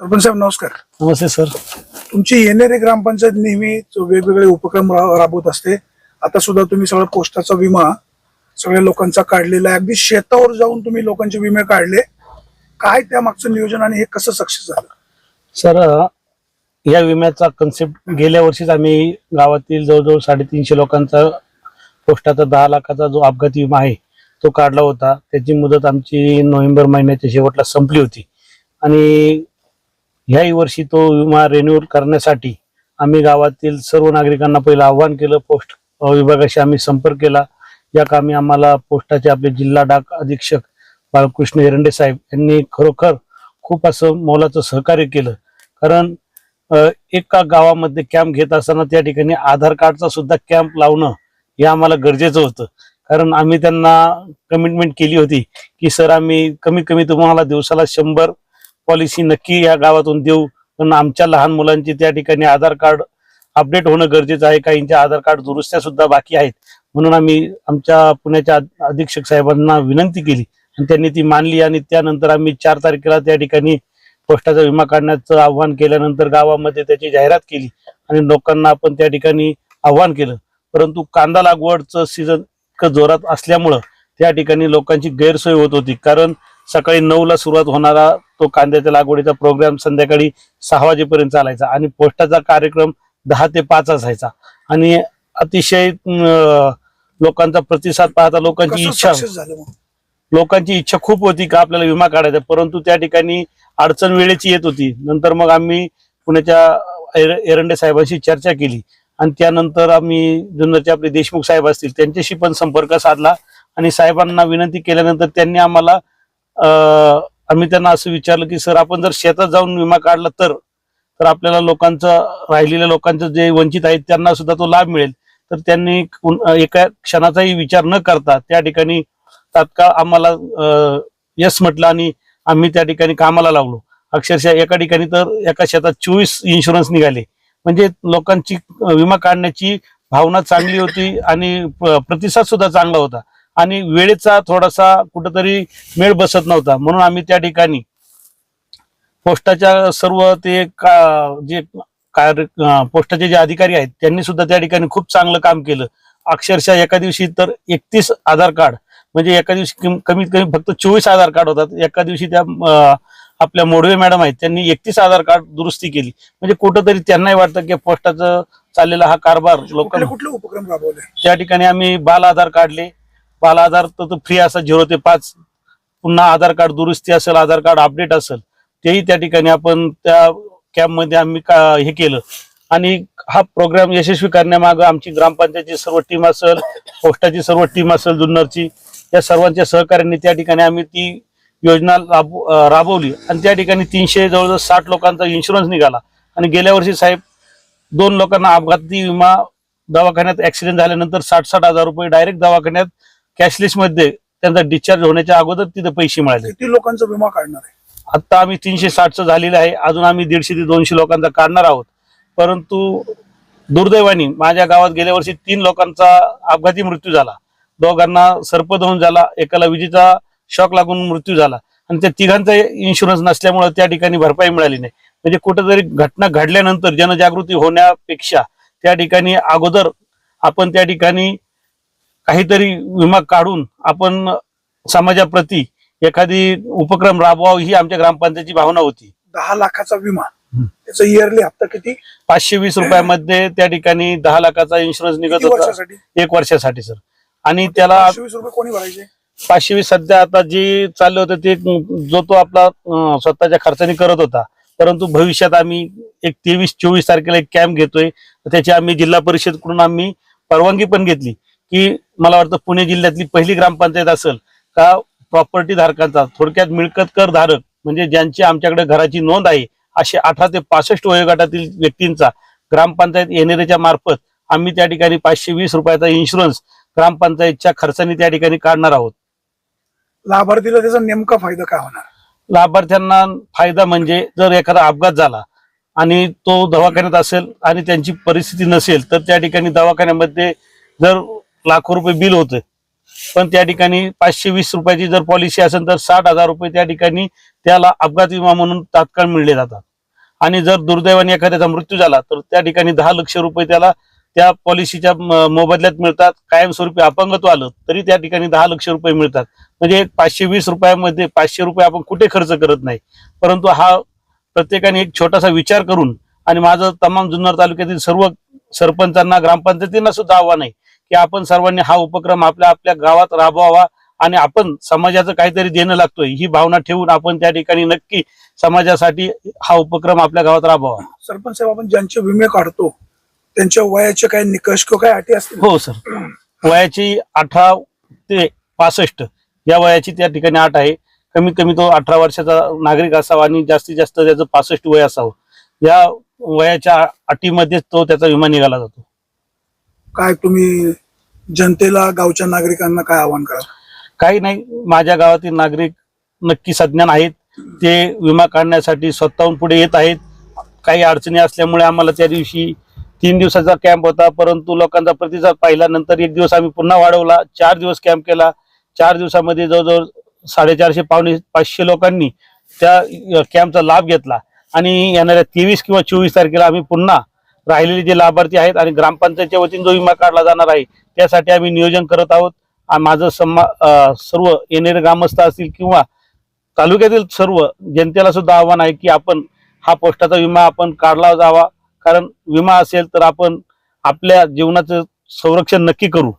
सरपंच साहेब नमस्कार. नमस्ते सर. तुमची येणेरे ग्रामपंचायत नेहमीच वेगवेगळे उपक्रम रा- राबवत असते. आता सुद्धा तुम्ही सगळं पोस्टाचा विमा सगळ्या लोकांचा काढलेला आहे. अगदी शेतावर जाऊन तुम्ही लोकांचे विमे काढले. काय त्या मागचं नियोजन आणि हे कसं सक्सेस झालं? सर या विम्याचा कन्सेप्ट गेल्या वर्षीच आम्ही गावातील जवळजवळ साडेतीनशे लोकांचा पोस्टाचा दहा लाखाचा जो अपघाती विमा आहे तो काढला होता. त्याची मुदत आमची नोव्हेंबर महिन्याच्या शेवटला संपली होती. आणि ह्याही वर्षी तो विमा रिन्यूअल करण्यासाठी आम्ही गावातील सर्व नागरिकांना पहिलं आव्हान केलं पोस्ट विभागाशी आम्ही संपर्क केला. या कामी आम्हाला पोस्टाचे आपले जिल्हा डाक अधीक्षक बाळकृष्ण एरंडे साहेब यांनी खरोखर खूप असं मोलाचं सहकार्य केलं. कारण एका गावामध्ये कॅम्प घेत असताना त्या ठिकाणी आधार कार्डचा सुद्धा कॅम्प लावणं हे आम्हाला गरजेचं होतं. कारण आम्ही त्यांना कमिटमेंट केली होती की सर आम्ही कमीत कमी तुम्हाला दिवसाला शंभर पॉलिसी नक्की या गावातून देऊ. पण आमच्या लहान मुलांची त्या ठिकाणी आधार कार्ड अपडेट होणं गरजेचं आहे. काहींच्या आधार कार्ड दुरुस्त्या सुद्धा बाकी आहेत. म्हणून आम्ही आमच्या पुण्याच्या अधीक्षक साहेबांना विनंती केली. आणि त्यांनी ती मानली आणि त्यानंतर आम्ही चार तारखेला त्या ठिकाणी पोस्टाचा विमा काढण्याचं आव्हान केल्यानंतर गावामध्ये त्याची जाहिरात केली. आणि लोकांना आपण त्या ठिकाणी आव्हान केलं. परंतु कांदा लागवडचं सीझन इतकं जोरात असल्यामुळं त्या ठिकाणी लोकांची गैरसोय होत होती. कारण सकाळी नऊला सुरुवात होणारा तो कांद्याच्या लागवडीचा प्रोग्राम संध्याकाळी सहा वाजेपर्यंत चालायचा आणि पोस्टाचा कार्यक्रम दहा ते पाच असायचा. आणि अतिशय लोकांचा प्रतिसाद पाहता लोकांची इच्छा लोकांची इच्छा खूप होती का आपल्याला विमा काढायचा परंतु त्या ठिकाणी अडचण वेळेची येत होती. नंतर मग आम्ही पुण्याच्या एर- एरंडे साहेबांशी चर्चा केली. आणि त्यानंतर आम्ही जुन्नरचे आपले देशमुख साहेब असतील त्यांच्याशी पण संपर्क साधला आणि साहेबांना विनंती केल्यानंतर त्यांनी आम्हाला आम्ही त्यांना असं विचारलं की सर आपण जर शेतात जाऊन विमा काढला तर तर आपल्याला लोकांचं राहिलेल्या लोकांचं जे वंचित आहेत त्यांना सुद्धा तो लाभ मिळेल. तर त्यांनी एका क्षणाचाही विचार न करता त्या ठिकाणी तात्काळ आम्हाला यस म्हटलं आणि आम्ही त्या ठिकाणी कामाला लागलो अक्षरशः एका ठिकाणी तर एका शेतात चोवीस इन्शुरन्स निघाले. म्हणजे लोकांची विमा काढण्याची भावना चांगली होती आणि प्रतिसाद सुद्धा चांगला होता. आणि वेळेचा थोडासा कुठंतरी मेळ बसत नव्हता. म्हणून आम्ही त्या ठिकाणी पोस्टाच्या सर्व ते का जे कार्य पोस्टाचे जे अधिकारी आहेत त्यांनी सुद्धा त्या ठिकाणी खूप चांगलं काम केलं. अक्षरशः एका दिवशी तर एकतीस आधार कार्ड म्हणजे एका दिवशी कम- कमीत कमी फक्त चोवीस आधार कार्ड होतात. एका दिवशी त्या आपल्या मोडवे मॅडम आहेत त्यांनी एकतीस आधार कार्ड दुरुस्ती केली. म्हणजे कुठंतरी त्यांनाही वाटतं की पोस्टाचं चाललेला हा कारभार लोकांना कुठले उपक्रम राबवले? त्या ठिकाणी आम्ही बाल आधार काढले. बाल आधार तर फ्री असा झिरो ते पाच. पुन्हा आधार कार्ड दुरुस्ती असेल आधार कार्ड अपडेट असेल तेही त्या ठिकाणी आपण त्या कॅम्पमध्ये आम्ही का हे केलं. आणि हा प्रोग्राम यशस्वी करण्यामागं आमची ग्रामपंचायतची सर्व टीम असेल पोस्टाची सर्व टीम असेल जुन्नरची या सर्वांच्या सहकार्याने त्या ठिकाणी आम्ही ती योजना राबवली. आणि त्या ठिकाणी तीनशे जवळजवळ साठ लोकांचा इन्शुरन्स निघाला. आणि गेल्या वर्षी साहेब दोन लोकांना अपघाती विमा दवाखान्यात ऍक्सिडेंट झाल्यानंतर साठ साठ हजार रुपये डायरेक्ट दवाखान्यात कॅशलेस मध्ये त्यांचा डिस्चार्ज होण्याच्या अगोदर तिथे पैसे मिळाले किती लोकांचा विमा काढणार आहे? आता आम्ही तीनशे साठचं झालेलं आहे. अजून आम्ही दीडशे ते दोनशे लोकांचा काढणार आहोत. परंतु दुर्दैवाने माझ्या गावात गेल्या वर्षी तीन लोकांचा अपघाती मृत्यू झाला. दोघांना सर्पदोन झाला. एकाला विजेचा शॉक लागून मृत्यू झाला. आणि त्या तिघांचा इन्शुरन्स नसल्यामुळे त्या ठिकाणी भरपाई मिळाली नाही. म्हणजे कुठेतरी घटना घडल्यानंतर जनजागृती होण्यापेक्षा त्या ठिकाणी अगोदर आपण त्या ठिकाणी काहीतरी विमा काढून आपण समाजाप्रती एखादी उपक्रम राबवावा ही आमच्या ग्रामपंचायतीची भावना होती. दहा लाखाचा विमा. त्याचा इयरली हप्ता किती? पाचशे वीस रुपयामध्ये त्या ठिकाणी दहा लाखाचा इन्शुरन्स निघत होता. वर्षासाठी? एक वर्षासाठी सर आणि त्याला पाचशे वीस रुपये कोणी भरायचे? पाचशे वीस सध्या आता जे चाललं होतं ते जो तो आपला अं, स्वतःच्या खर्चाने करत होता. परंतु भविष्यात आम्ही एक तेवीस चोवीस तारखेला एक कॅम्प घेतोय. त्याची आम्ही जिल्हा परिषदकडून आम्ही परवानगी पण घेतली. की मला वाटतं पुणे जिल्ह्यातली पहिली ग्रामपंचायत असेल का प्रॉपर्टी धारकांचा थोडक्यात मिळकत कर धारक म्हणजे ज्यांची आमच्याकडे घराची नोंद आहे असे अठरा ते पासष्ट वयोगटातील व्यक्तींचा ग्रामपंचायत येणेरेच्या मार्फत आम्ही त्या ठिकाणी पाचशे वीस रुपयाचा इन्शुरन्स ग्रामपंचायतच्या खर्चाने त्या ठिकाणी काढणार आहोत. लाभार्थीला त्याचा नेमका फायदा काय होणार? लाभार्थ्यांना फायदा म्हणजे जर एखादा अपघात झाला आणि तो दवाखान्यात असेल आणि त्यांची परिस्थिती नसेल तर त्या ठिकाणी दवाखान्यामध्ये जर लाखो रुपये बिल होतं. पण त्या ठिकाणी पाचशे वीस रुपयाची जर पॉलिसी असेल तर साठ हजार रुपये त्या ठिकाणी त्याला अपघात विमा म्हणून तात्काळ मिळले जातात. आणि जर दुर्दैवाने एखाद्याचा मृत्यू झाला तर त्या ठिकाणी दहा लक्ष रुपये त्याला त्या पॉलिसीच्या मोबदल्यात मिळतात. कायमस्वरूपी अपंगत्व आलं तरी त्या ठिकाणी दहा लक्ष रुपये मिळतात. म्हणजे पाचशे वीस रुपयामध्ये पाचशे रुपये आपण कुठे खर्च करत नाही. परंतु हा प्रत्येकाने एक छोटासा विचार करून आणि माझं तमाम जुन्नर तालुक्यातील सर्व सरपंचांना ग्रामपंचायतींना सुद्धा आव्हान आहे की आपण सर्वांनी हा उपक्रम आपल्या आपल्या गावात राबवावा आणि आपण समाजाचं काहीतरी देणं लागतोय ही भावना ठेवून आपण त्या ठिकाणी नक्की समाजासाठी हा उपक्रम आपल्या गावात राबवावा. सरपंच साहेब आपण ज्यांचे विमे काढतो त्यांच्या वयाचे काही निकष किंवा काही अटी असतील? हो सर. वयाची अठरा ते पासष्ट या वयाची त्या ठिकाणी अट आहे. कमीत कमी तो अठरा वर्षाचा नागरिक असावा आणि जास्तीत जास्त त्याचं पासष्ट वय असावं. या वयाच्या अटीमध्येच तो त्याचा विमा निघाला जातो. काय तुम्ही जनतेला गावच्या नागरिकांना काय आव्हान करा काही नाही. माझ्या गावातील नागरिक नक्की सज्ञान आहेत. ते विमा काढण्यासाठी स्वतःहून पुढे येत आहेत. काही अडचणी असल्यामुळे आम्हाला त्या दिवशी तीन दिवसाचा कॅम्प होता. परंतु लोकांचा प्रतिसाद पाहिला. नंतर एक दिवस आम्ही पुन्हा वाढवला. चार दिवस कॅम्प केला. चार दिवसामध्ये जवळजवळ साडेचारशे पावणे पाचशे लोकांनी त्या कॅम्पचा लाभ घेतला. आणि येणाऱ्या तेवीस किंवा चोवीस तारखेला आम्ही पुन्हा राहिलेले जे लाभार्थी आहेत आणि ग्रामपंचायतच्या वतीने जो विमा काढला जाणार आहे त्यासाठी आम्ही नियोजन करत आहोत. माझं सम्मा सर्व येणारे ग्रामस्थ असतील किंवा तालुक्यातील सर्व जनतेला सुद्धा आव्हान आहे की आपण हा पोस्टाचा विमा आपण काढला जावा. कारण विमा असेल तर आपण आपल्या जीवनाचं संरक्षण नक्की करू.